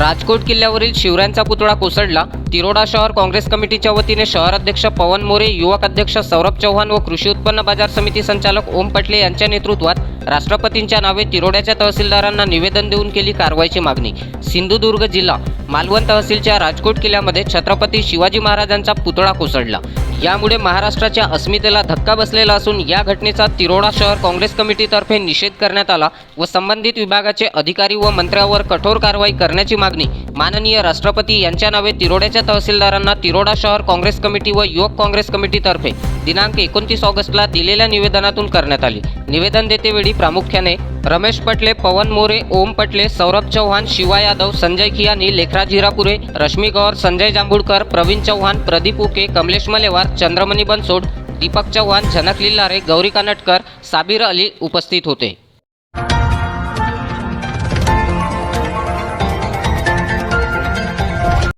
राजकोट किल्ल्यावरील शिवरायांचा पुतळा कोसळला. तिरोडा शहर काँग्रेस कमिटीच्या वतीने शहर अध्यक्ष पवन मोरे युवक अध्यक्ष सौरभ चव्हाण व कृषी उत्पन्न बाजार समिती संचालक ओम पटले यांच्या नेतृत्वात राष्ट्रपतींच्या नावे तिरोड्याच्या तहसीलदारांना निवेदन देऊन केली कारवाईची मागणी. सिंधुदुर्ग जिल्हा मालवण तहसीलच्या राजकोट किल्ल्यामध्ये छत्रपती शिवाजी महाराजांचा पुतळा कोसळला. यामुळे महाराष्ट्राच्या अस्मितेला धक्का बसलेला असून या घटनेचा तिरोडा शहर काँग्रेस कमिटीतर्फे निषेध करण्यात आला व संबंधित विभागाचे अधिकारी व मंत्र्यावर कठोर कारवाई करण्याची मागणी माननीय राष्ट्रपती यांच्या नावे तिरोड्याच्या तहसीलदारांना तिरोडा शहर काँग्रेस कमिटी व युवक काँग्रेस कमिटीतर्फे दिनांक एकोणतीस ऑगस्टला दिलेल्या निवेदनातून करण्यात आली. निवेदन देतेवेळी प्रामुख्याने रमेश पटले पवन मोरे ओम पटले सौरभ चव्हाण शिवा यादव संजय खियानी लेखराज हिरापुरे रश्मी गौर संजय जांभूळकर प्रवीण चव्हाण प्रदीप उके कमलेश मलेवार चंद्रमणी बनसोड दीपक चव्हाण झनक लिल्लारे गौरी कानटकर साबिर अली उपस्थित होते.